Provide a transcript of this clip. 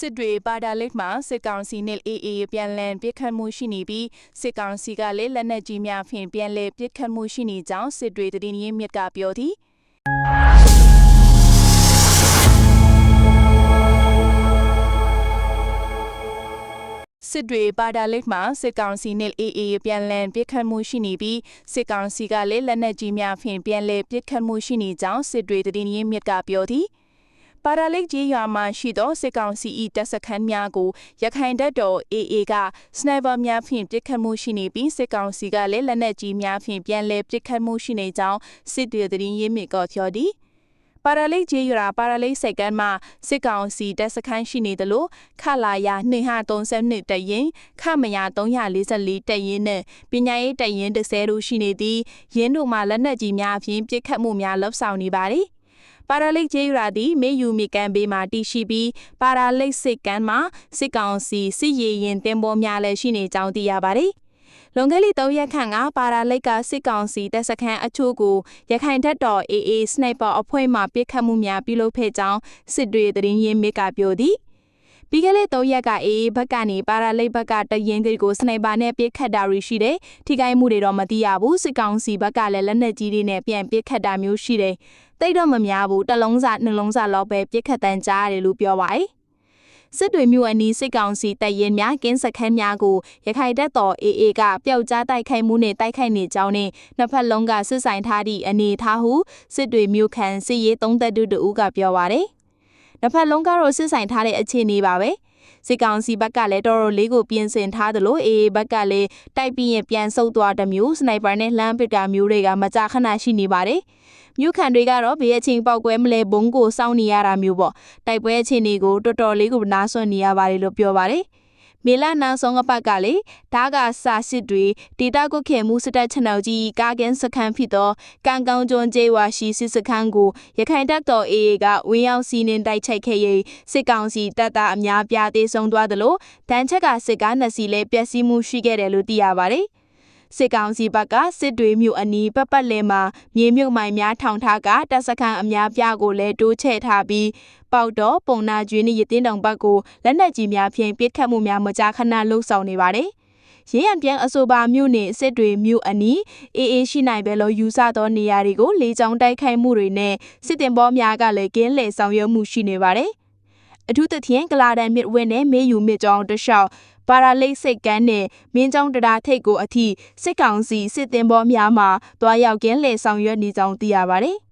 စစ်တွေပါတာလိတ်မှာစစ်ကောင်စီနဲ့ AA ပြန်လည်ပစ်ခတ်မှုရှိနေပြီးစစ်ကောင်စီကလည်းလက်နက်ကြီးများဖြင့်ပြန်လည်ပစ်ခတ်မှုရှိနေကြောင်းစစ်တွေတည်င်းရင်းမြစ်ကပြောသည်စစ်တွေပါတာလိတ်မှာစစ်ကောင်စီနဲ့ AA ပြန်လည်ပစ်ခတ်မှုရှိနေပြီးစစ်ကောင်စီကလည်းလက်နက်ကြီးများဖြင့်ပြန်လည်ပစ်ခတ်မှုရှိနေကြောင်းစစ်တွေတည်င်းရင်းမြစ်ကပြောသည် ပါရာလိတ်ကြီးရွာမှာရှိသောစစ်ကောင်စီ၏တပ်စခန်းများကိုရခိုင်တပ်တော် AA ကစနိုက်ပါများဖြင့်ပစ်ခတ်မှုရှိနေပြီးစစ်ကောင်စီကလည်းလက်နက်ကြီးများဖြင့်ပြန်လည်ပစ်ခတ်မှုရှိနေကြောင်းစစ်တွေသတင်းရင်းမြစ်ကပြောသည်ပါရာလိတ်ကျေးရွာပါရာလိတ်စိတ်ကမ်းမှာစစ်ကောင်စီတပ်စခန်းရှိနေတယ်လို့ခလာယာ232တရင်ခမယာ344တရင်နဲ့ပညာရေးတရင်30တို့ရှိနေသည်ရင်းတို့မှာလက်နက်ကြီးများဖြင့်ပစ်ခတ်မှုများလှုပ်ဆောင်နေပါသည် ပါရာလိတ်ကျေးရွာသည်မေယူမီကန်ဘေးမှာတည်ရှိပြီးပါရာလိတ်စစ်ကမ်းမှာစစ်ကောင်စီစစ်ရေးရင်တင်ပေါ်များလည်းရှိနေကြောင်းသိရပါတယ်။လွန်ခဲ့သည့်၃ရက်ခန့်ကပါရာလိတ်ကစစ်ကောင်စီတပ်စခန်းအချို့ကိုရခိုင်တပ်တော် AA စနိုက်ပါအဖွဲ့မှပစ်ခတ်မှုများပြုလုပ်ခဲ့ကြောင်းစစ်တွေသတင်းရင်းမြစ်ကပြောသည်။ ပြီးခဲ့တဲ့၃ရက်ကအေးဘက်ကနေပါရာလိတ်ဘက်ကတရင်တွေကိုစနိုက်ပါနဲ့ပစ်ခတ်တာတွေရှိတယ်။ထိခိုက်မှုတွေတော့မသိရဘူး။စစ်ကောင်စီဘက်ကလည်းလက်နက်ကြီးတွေနဲ့ပြန်ပစ်ခတ်တာမျိုးရှိတယ်။တိတ်တော့မများဘူး။တလုံးစာနှလုံးစာလောက်ပဲပစ်ခတ်တန်းကြားရတယ်လို့ပြောပါရယ်။စစ်တွေမျိုးအနီးစစ်ကောင်စီတပ်ရင်များကင်းစခန်းများကိုရခိုင်တပ်တော် AA ကပျောက်ကြားတိုက်ခိုက်မှုနဲ့တိုက်ခိုက်နေကြောင်းနဲ့နှစ်ဖက်လုံးကစစ်ဆိုင်ထားသည့်အနေထားဟုစစ်တွေမျိုးခံစစ်ရေးသုံးသက်သူတို့ကပြောပါရယ်။ နှစ်ဖက်လုံးကတော့စစ်ဆိုင်ထားတဲ့အခြေအနေပါပဲစစ်ကောင်စီဘက်ကလည်းတော်တော်လေးကိုပြင်ဆင်ထားသလိုအေးဘက်ကလည်းတိုက်ပြီးရင်ပြန်ဆုတ်သွားတဲ့မျိုးစနိုက်ပါနဲ့လှမ်းပစ်တာမျိုးတွေကမကြာခဏရှိနေပါတယ်မြို့ခံတွေကတော့ဘေးအချင်းပေါက်ကွဲမလဲဘုံကိုစောင့်နေရတာမျိုးပေါ့တိုက်ပွဲအခြေအနေကိုတော်တော်လေးကိုနားဆွနေရပါတယ်လို့ပြောပါတယ် မေလနောက်ဆုံးအပတ်ကလေဓာကစာစစ်တွေဒေတာကုခေမှုစတက်ချန်နယ်ကြီးကာကင်းစခန်းဖြစ်သောကန်ကောင်းကျွန်းကျေးဝါရှိစစ်စခန်းကိုရခိုင်တပ်တော် AA ကဝင်းရောက်စီးနှင်တိုက်ချိတ်ခဲ့ရင်စစ်ကောင်စီတပ်သားအများပြားသေးဆုံးသွားသလိုတန်းချက်ကစစ်ကားနှစ်စီးလည်းပျက်စီးမှုရှိခဲ့တယ်လို့သိရပါတယ်။ စစ်ကောင်စီဘက်ကစစ်တွေမြို့အနီးပတ်ပတ်လည်မှာမြေမြုပ်မိုင်များထောင်ထားကတပ်စခန်းအများပြားကိုလည်းတိုးချဲ့ထားပြီးပေါက်တော့ပုံနာကျွေးနေရတင်းတောင်ဘက်ကိုလက်နက်ကြီးများဖြင့်ပစ်ခတ်မှုများမကြာခဏလှုပ်ဆောင်နေပါတယ်ရင်းရံပြန်အဆိုပါမြို့နယ်စစ်တွေမြို့အနီးအေးအေးရှိနိုင်ပဲလို့ယူဆသောနေရာတွေကိုလေကြောင်းတိုက်ခိုက်မှုတွေနဲ့စစ်တင်ဘောများကလည်းကင်းလည်ဆောင်ရွက်မှုရှိနေပါတယ်အထူးသဖြင့်ကလာဒန်မြစ်ဝင်းနဲ့မေယူမြစ်ကြောင်းတလျှောက် ပါရာလိတ်စိတ်ကမ်းနဲ့မင်းကြောင်းတရားထိတ်ကိုအထိစစ်ကောင်စီစစ်တင်ဘောများမှတွားရောက်ကင်းလေဆောင်ရွက်နေကြောင်းသိရပါတယ်။